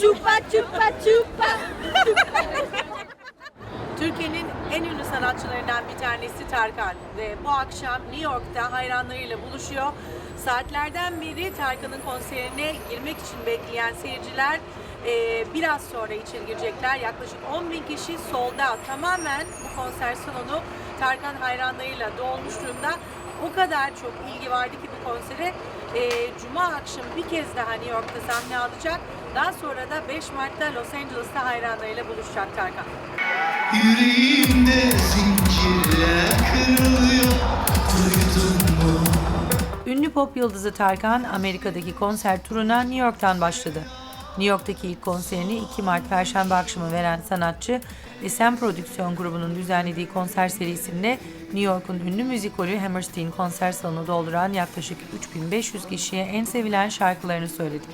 Çupa çupa çupa. Türkiye'nin en ünlü sanatçılarından bir tanesi Tarkan ve bu akşam New York'ta hayranlarıyla buluşuyor. Saatlerden beri Tarkan'ın konserine girmek için bekleyen seyirciler e, biraz sonra içeri girecekler. Yaklaşık 10 bin kişi sold out. Tamamen bu konser salonu Tarkan hayranlarıyla dolmuş durumda. O kadar çok ilgi vardı ki bu konsere. E, Cuma akşamı bir kez daha New York'ta sahne alacak. Daha sonra da 5 Mart'ta Los Angeles'ta hayranlarıyla buluşacak Tarkan. Yüreğimde zincirler kırılıyor Duydun mu? Ünlü pop yıldızı Tarkan Amerika'daki konser turuna New York'tan başladı. New York'taki ilk konserini 2 Mart Perşembe akşamı veren sanatçı, Esen Prodüksiyon grubunun düzenlediği konser serisinde New York'un ünlü müzikolü Hammerstein konser salonu dolduran yaklaşık 3500 kişiye en sevilen şarkılarını söyledi.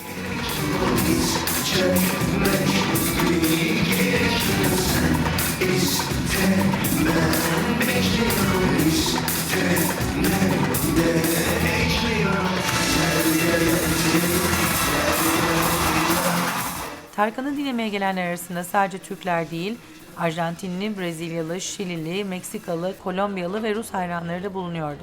Tarkan'ı dinlemeye gelenler arasında sadece Türkler değil, Arjantinli, Brezilyalı, Şilili, Meksikalı, Kolombiyalı ve Rus hayranları da bulunuyordu.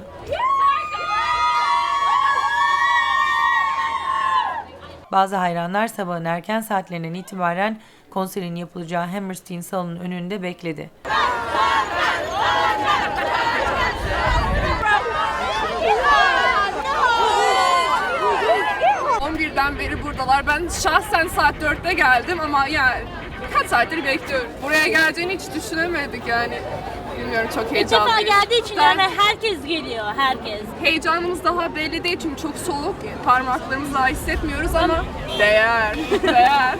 Bazı hayranlar sabahın erken saatlerinden itibaren konserin yapılacağı Hammerstein salonunun önünde bekledi. 11'den beri buradalar. Ben şahsen saat 4'te geldim ama yani kaç saattir bekliyorum. Buraya geleceğini hiç düşünemedik yani. Bilmiyorum çok İlk defa heyecanlıyız. geldiği için Ben- yani herkes geliyor, herkes. Heyecanımız daha belli değil çünkü çok soğuk. Parmaklarımızı daha hissetmiyoruz ama değer, değer.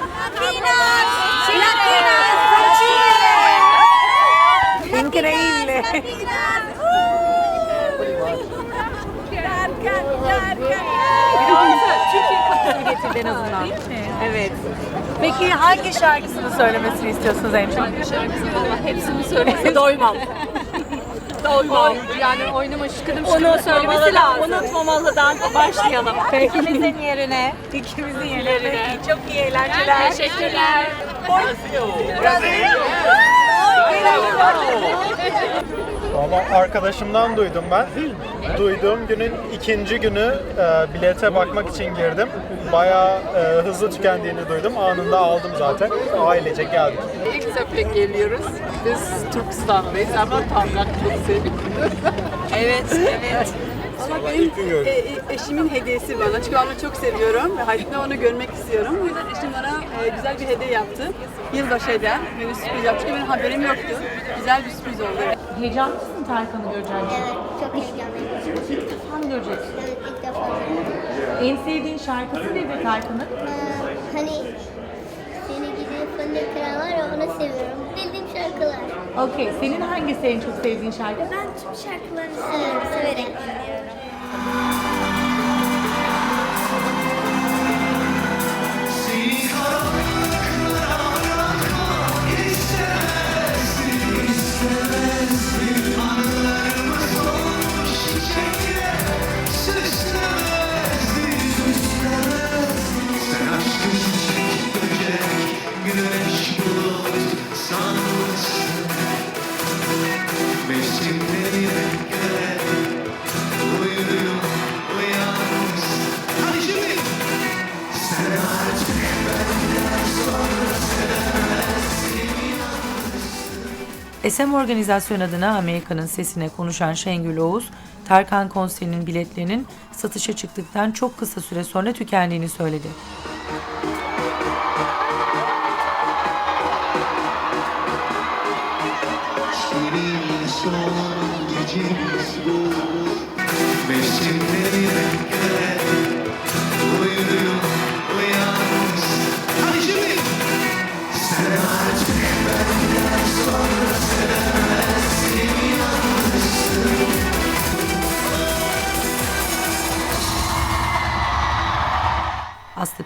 Increíble. Getirdi en azından. Evet. Peki hangi şarkısını söylemesini istiyorsunuz en çok? Valla hepsini söylese doymam. Doymam. Yani oynama şıkkıdım Onu söylemesi lazım. Unutmamalıdan başlayalım. İkimizin yerine. İkimizin yerine. Çok iyi eğlenceler. Teşekkürler. Valla arkadaşımdan duydum ben. Duyduğum günün ikinci günü e, bilete bakmak için girdim. Bayağı e, hızlı tükendiğini duydum. Anında aldım zaten. Ailece geldik. İlk sefer geliyoruz. Biz Türkistan'dayız ama seviyoruz. Evet, evet. Valla gördüm. E, e, eşimin hediyesi bana. Çünkü ben onu çok seviyorum ve hayatta onu görmek istiyorum. O yüzden eşim bana e, güzel bir hediye yaptı. Yılbaşı hediyem. Böyle sürpriz yaptı. Çünkü benim haberim yoktu. Güzel bir sürpriz oldu. Heyecanlı mısın Tarkan'ı göreceğin için? Evet, çok heyecanlıyım. İlk defa mı göreceksin? Evet, ilk defa. En sevdiğin şarkısı nedir Tarkan'ın? Ee, hani fındık kıran var onu seviyorum. Bildiğim şarkılar. Okey. Senin hangisi en çok sevdiğin şarkı? Ben tüm şarkılarını seviyorum, severek dinliyorum. SM Organizasyon adına Amerika'nın sesine konuşan Şengül Oğuz, Tarkan konserinin biletlerinin satışa çıktıktan çok kısa süre sonra tükendiğini söyledi. Senin son gecemiz bu Mevsimleri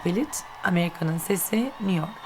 Pelit, Amerika'nın sesi, New York.